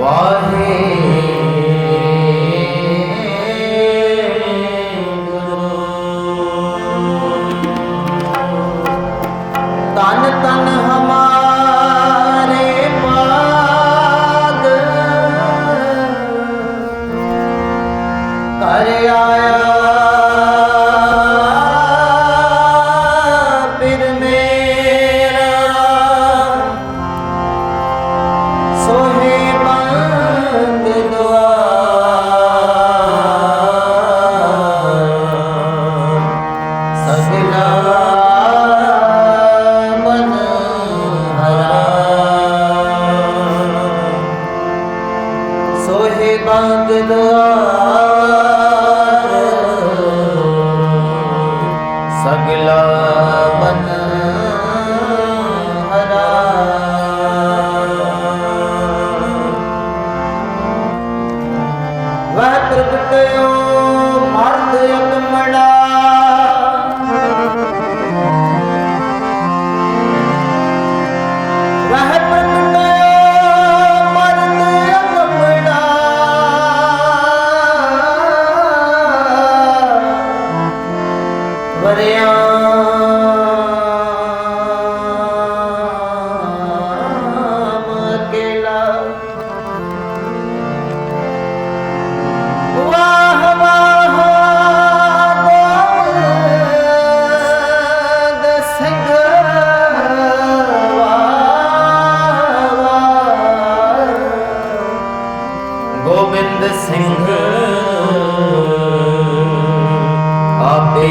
वाहे ਸਗਲਾ ਮਨ ਵਰਿਆ ਮਕੇਲਾ ਵਾਹ ਵਾਹ ਗੋਬਿੰਦ ਸਿੰਘ ਵਾਹ ਵਾਹ। ਗੋਬਿੰਦ ਸਿੰਘ ਆਪੇ